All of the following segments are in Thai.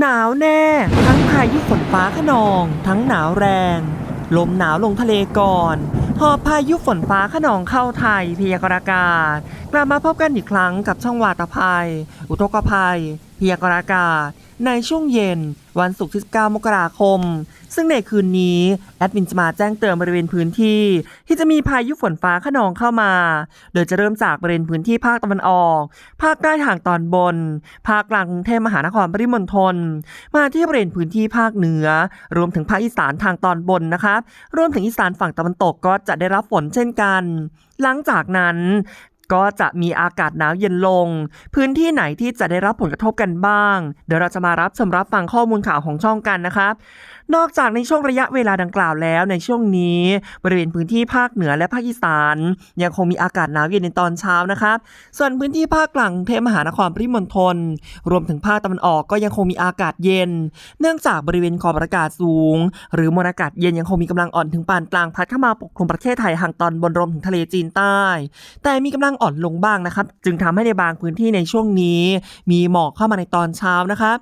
หนาวแน่ ทั้งพายุฝนฟ้าขนอง ทั้งหนาวแรง ลมหนาวลงทะเลก่อน หอบพายุฝนฟ้าขนองเข้าไทยพยากรณ์อากาศ กลับมาพบกันอีกครั้งกับช่องวาตภัย อุทกภัยพยากรณ์อากาศ ในช่วงเย็น วันศุกร์ที่ 19 มกราคม ซึ่งในคืนนี้ แอดมินจะมาแจ้งเตือนบริเวณพื้นที่ ที่จะมีพายุฝนฟ้าขนองเข้ามา โดยจะเริ่มจากบริเวณพื้นที่ภาคตะวันออก ภาคใต้ทางตอนบน ภาคกลางกรุงเทพมหานครปริมณฑลมาที่บริเวณพื้นที่ภาคเหนือ รวมถึงภาคอีสานทางตอนบนนะคะรวมถึงอีสานฝั่งตะวันตกก็จะได้รับฝนเช่นกัน หลังจากนั้น ก็จะมีอากาศหนาวเย็นลง พื้นที่ไหนที่จะได้รับผลกระทบกันบ้าง เดี๋ยวเราจะมารับชมรับฟังข้อมูลข่าวของช่องกันนะครับ นอกจากในช่วงระยะเวลาดังกล่าวแล้วในช่วงนี้บริเวณพื้นที่ภาคเหนือและภาคอีสาน ยังคงมีอากาศหนาวเย็นในตอนเช้านะครับ ส่วนพื้นที่ภาคกลางเทพมหานครปริมณฑลรวมถึงภาคตะวันออกก็ยังคงมีอากาศเย็น เนื่องจากบริเวณขอบอากาศสูง หรือมวลอากาศเย็นยังคงมีกำลังอ่อนถึงปานกลางพัดเข้ามาปกคลุมประเทศไทยห่างตอนบนรวมถึงทะเลจีนใต้ แต่มีกำลังอ่อนลงบ้างนะครับ จึงทำให้ในบางพื้นที่ในช่วงนี้ มีหมอกเข้ามาในตอนเช้านะครับ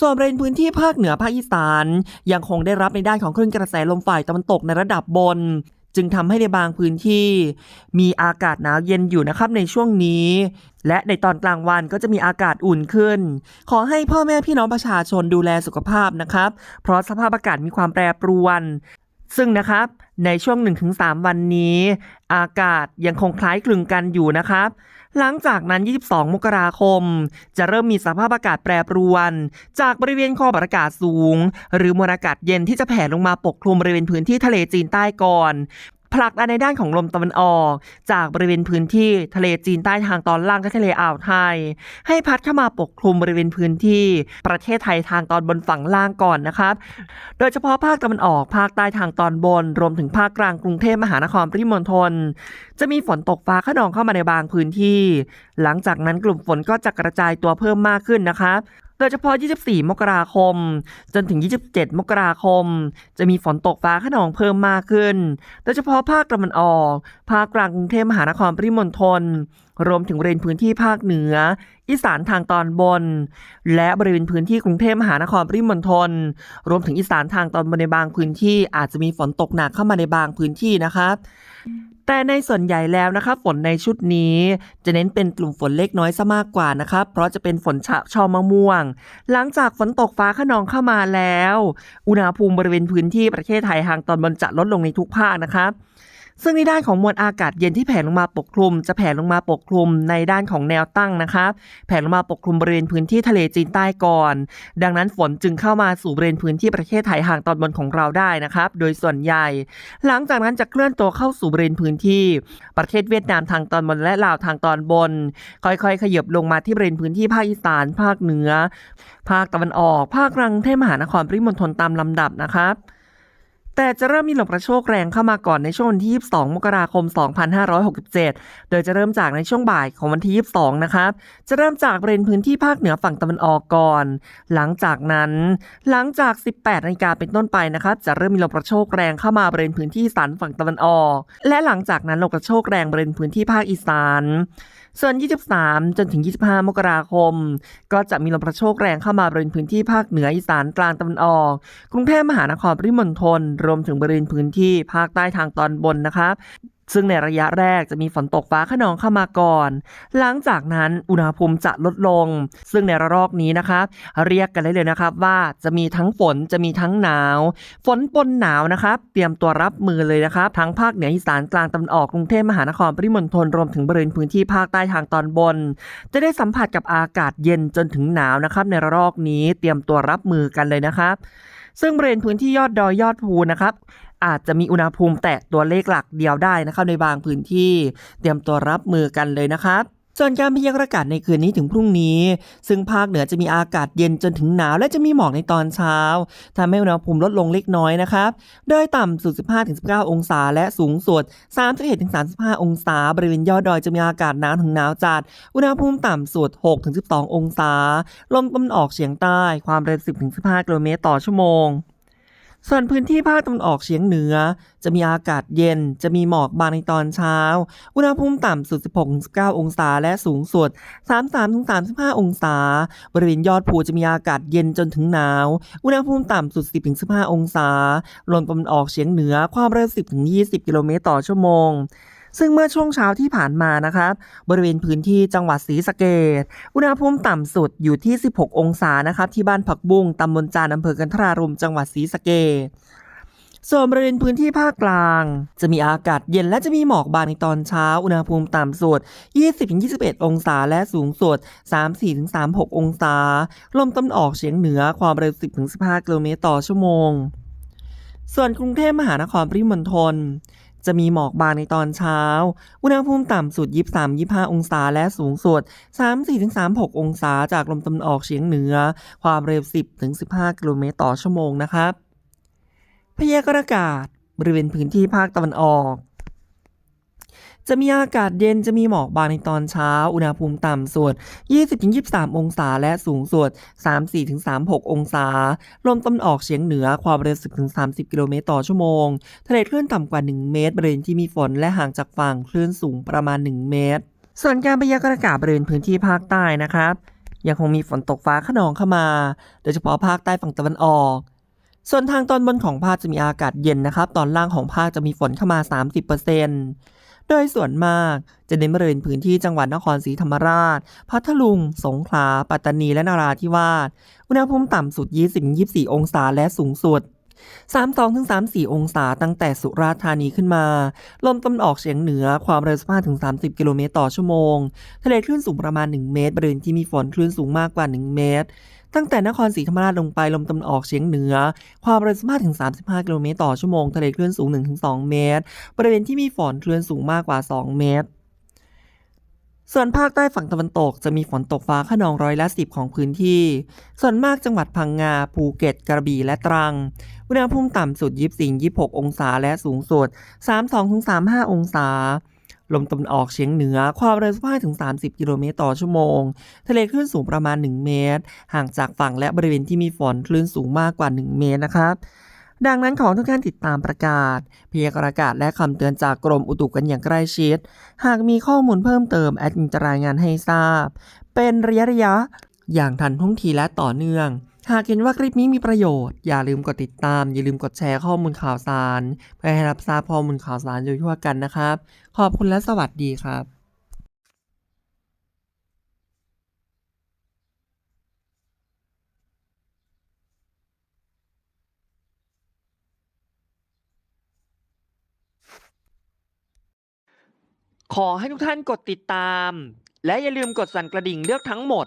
ส่วนบริเวณพื้นที่ภาคเหนือภาคอีสาน ยังคงได้รับในด้านของคลื่นกระแสลมฝ่ายตะวันตกในระดับบน จึงทำให้ในบางพื้นที่ มีอากาศหนาวเย็นอยู่นะครับในช่วงนี้ และในตอนกลางวันก็จะมีอากาศอุ่นขึ้น ขอให้พ่อแม่พี่น้องประชาชนดูแลสุขภาพนะครับ เพราะสภาพอากาศมีความแปรปรวน ซึ่งนะครับในช่วง 1-3 วันนี้ อากาศยังคงคล้ายคลึงกันอยู่นะครับ หลังจากนั้น 22 มกราคม จะเริ่มมีสภาพอากาศแปรปรวน จากบริเวณขอบอากาศสูง หรือมวลอากาศเย็นที่จะแผ่ลงมาปกคลุมบริเวณพื้นที่ทะเลจีนใต้ก่อน ผลักดันในด้านของลมตะวันออก จากบริเวณพื้นที่ทะเลจีนใต้ทางตอนล่างและทะเลอ่าวไทย ให้พัดเข้ามาปกคลุมบริเวณพื้นที่ ประเทศไทยทางตอนบนฝั่งล่างก่อนนะครับ โดยเฉพาะภาคตะวันออกภาคใต้ทางตอนบน รวมถึงภาคกลางกรุงเทพมหานครปริมณฑลจะมีฝนตกฟ้าขนองเข้ามาในบางพื้นที่ หลังจากนั้นกลุ่มฝนก็จะกระจายตัวเพิ่มมากขึ้นนะคะ โดยเฉพาะ 24 มกราคม จนถึง 27 มกราคม จะมีฝนตกฟ้าขนองเพิ่มมากขึ้น โดยเฉพาะภาคตะวันออก ภาคกลางกรุงเทพมหานครปริมณฑล รวมถึงบริเวณพื้นที่ภาคเหนือ อีสานทางตอนบน และบริเวณพื้นที่กรุงเทพมหานครปริมณฑล รวมถึงอีสานทางตอนบนในบางพื้นที่อาจจะมีฝนตกหนักเข้ามาในบางพื้นที่นะครับ แต่ในส่วนใหญ่แล้วนะคะฝนในชุดนี้ จะเน้นเป็นกลุ่มฝนเล็กน้อยซะมากกว่านะครับเพราะจะเป็นฝนฉะชอมะม่วง หลังจากฝนตกฟ้าขนองเข้ามาแล้ว อุณหภูมิบริเวณพื้นที่ประเทศไทยทางตอนบนจะลดลงในทุกภาคนะคะ ซึ่งในด้านของมวลอากาศเย็นที่แผ่ลงมาปกคลุม จะแผ่ลงมาปกคลุมในด้านของแนวตั้งนะครับแผ่ลงมาปกคลุมบริเวณพื้นที่ทะเลจีนใต้ก่อน ดังนั้นฝนจึงเข้ามาสู่บริเวณพื้นที่ประเทศไทยห่างตอนบนของเราได้นะครับ โดยส่วนใหญ่ หลังจากนั้นจะเคลื่อนตัวเข้าสู่บริเวณพื้นที่ ประเทศเวียดนามทางตอนบนและลาวทางตอนบน ค่อยๆ ขยับลงมาที่บริเวณพื้นที่ภาคอีสาน ภาคเหนือ ภาคตะวันออก ภาคกลางกรุงเทพมหานครปริมณฑลตามลำดับนะครับ แต่จะเริ่มมีลมกระโชกแรงเข้ามาก่อนในช่วงวันที่ 22 มกราคม 2567 โดยจะเริ่มจากในช่วงบ่ายของวันที่ 22 นะครับ จะเริ่มจากบริเวณพื้นที่ภาคเหนือฝั่งตะวันออกก่อน หลังจากนั้น หลังจาก 18 นาฬิกาเป็นต้นไปนะครับ จะเริ่มมีลมกระโชกแรงเข้ามาบริเวณพื้นที่สานฝั่งตะวันออก และหลังจากนั้นลมกระโชกแรงบริเวณพื้นที่ภาคอีสานส่วน 23 จนถึง 25 มกราคม ก็จะมีลมกระโชกแรงเข้ามาบริเวณพื้นที่ภาคเหนืออีสานกลางตะวันออก กรุงเทพมหานครปริมณฑลรวมถึงบริเวณพื้นที่ภาคใต้ทางตอนบนนะครับซึ่งในระยะแรกจะมีฝนตกฟ้าขนองเข้ามาก่อน หลังจากนั้นอุณหภูมิจะลดลง ซึ่งในระลอกนี้นะครับ เรียกกันได้เลยนะครับว่าจะมีทั้งฝนจะมีทั้งหนาว ฝนปนหนาวนะครับ เตรียมตัวรับมือเลยนะครับ ทั้งภาคเหนืออีสานกลางตะวันออกกรุงเทพมหานครปริมณฑลรวมถึงบริเวณพื้นที่ภาคใต้ทางตอนบน จะได้สัมผัสกับอากาศเย็นจนถึงหนาวนะครับ ในระลอกนี้เตรียมตัวรับมือกันเลยนะครับ ซึ่งบริเวณพื้นที่ยอดดอยยอดภูนะครับ อาจจะมีอุณหภูมิแตะตัวเลขหลักเดียวได้นะครับ ในบางพื้นที่เตรียมตัวรับมือกันเลยนะครับ ส่วนการพยากรณ์อากาศในคืนนี้ถึงพรุ่งนี้ ซึ่งภาคเหนือจะมีอากาศเย็นจนถึงหนาวและจะมีหมอกในตอนเช้าทำให้อุณหภูมิลดลงเล็กน้อยนะครับ โดยต่ำสุด 15-19 องศา และสูงสุด 31-35 องศา บริเวณยอดดอยจะมีอากาศหนาวถึงหนาวจัด อุณหภูมิต่ำสุด 6-12 องศา ลมตะวันออกเฉียงใต้ ความเร็ว 10-15 กิโลเมตรต่อชั่วโมง ส่วนพื้นที่ภาคตะวันออกเฉียงเหนือ จะมีอากาศเย็น จะมีหมอกบางในตอนเช้า อุณหภูมิต่ำสุด 16-19 องศาและสูงสุด 33-35 องศา บริเวณยอดภูจะมีอากาศเย็นจนถึงหนาว อุณหภูมิต่ำสุด 10-15 องศา ลมตะวันออกเฉียงเหนือความเร็ว 10-20 กิโลเมตรต่อชั่วโมง ซึ่งเมื่อช่วงเช้าที่ผ่านมานะครับ บริเวณพื้นที่จังหวัดศรีสะเกษอุณหภูมิต่ำสุดอยู่ที่ 16 องศานะครับที่บ้านผักบุ้งตำบลจานอำเภอกันทรารมจังหวัดศรีสะเกษส่วนบริเวณพื้นที่ภาคกลาง จะมีอากาศเย็นและจะมีหมอกบางในตอนเช้า อุณหภูมิต่ำสุด 20-21 องศาและสูงสุด 34-36 องศา ลมตะวันออกเฉียงเหนือความเร็ว 10-15 กิโลเมตรต่อชั่วโมง ส่วนกรุงเทพมหานครปริมณฑล จะมีหมอกบางในตอนเช้า อุณหภูมิต่ำสุด 23-25 องศาและสูงสุด 34-36 องศาจากลมตะวันออกเฉียงเหนือ ความเร็ว 10-15 กิโลเมตรต่อชั่วโมงนะครับ พยากรณ์อากาศบริเวณพื้นที่ภาคตะวันออก จะมีอากาศเย็นจะมีหมอกบางในตอนเช้า อุณหภูมิต่ำสุด 20-23 องศาและสูงสุด 34-36 องศา ลมตะวันออกเฉียงเหนือความเร็ว 10-30 กิโลเมตรต่อชั่วโมง ทะเลคลื่นต่ำกว่า 1 เมตรบริเวณที่มีฝนและห่างจากฝั่งคลื่นสูงประมาณ 1 เมตร ส่วนการพยากรณ์อากาศบริเวณพื้นที่ภาคใต้นะครับ ยังคงมีฝนตกฟ้าขนองเข้ามา โดยเฉพาะภาคใต้ฝั่งตะวันออกส่วนทางตอนบนของภาคจะมีอากาศเย็นนะครับ ตอนล่างของภาคจะมีฝนเข้ามา 30% โดยส่วนมากจะเน้นบริเวณพื้นที่จังหวัดนครศรีธรรมราช พัทลุง สงขลา ปัตตานี และนราธิวาส อุณหภูมิต่ำสุด 20-24 องศาและสูงสุด 32-34 องศาตั้งแต่สุราษฎร์ธานีขึ้นมา ลมตะวันออกเฉียงเหนือความเร็ว15-30 กิโลเมตรต่อชั่วโมง ทะเลคลื่นสูงประมาณ 1 เมตร บริเวณที่มีฝนคลื่นสูงมากกว่า 1 เมตร ตั้งแต่นครศรีธรรมราชลงไปลมตะวันออกเฉียงเหนือ ความเร็ว15-35 กิโลเมตรต่อชั่วโมง ทะเลคลื่นสูง 1-2 เมตร บริเวณที่มีฝนคลื่นสูงมากกว่า 2 เมตร ส่วนภาคใต้ฝั่งตะวันตกจะมีฝนตกฟ้าขนองร้อยละสิบของพื้นที่ ส่วนมากจังหวัดพังงา ภูเก็ต กระบี่ และตรัง อุณหภูมิต่ำสุด 24-26 องศา และสูงสุด 32-35 องศา ลมตะวันออกเฉียงเหนือ ความเร็ว15-30 กิโลเมตรต่อชั่วโมง ทะเลคลื่นสูงประมาณ 1 เมตร ห่างจากฝั่งและบริเวณที่มีฝนคลื่นสูงมากกว่า 1 เมตรนะครับ ดังนั้นขอทุกท่านติดตามประกาศ พยากรณ์อากาศและคำเตือนจากกรมอุตุกันอย่างใกล้ชิด หากมีข้อมูลเพิ่มเติมแอดมินจะรายงานให้ทราบ เป็นระยะระยะๆอย่างทันท่วงทีและต่อเนื่อง หากเห็นว่าคลิปนี้มีประโยชน์ อย่าลืมกดติดตาม อย่าลืมกดแชร์ข้อมูลข่าวสาร เพื่อให้รับทราบข้อมูลข่าวสารโดยทั่วกันนะครับ ขอบคุณและสวัสดีครับขอให้ทุกท่านกดติดตาม และอย่าลืมกดสั่นกระดิ่งเลือกทั้งหมด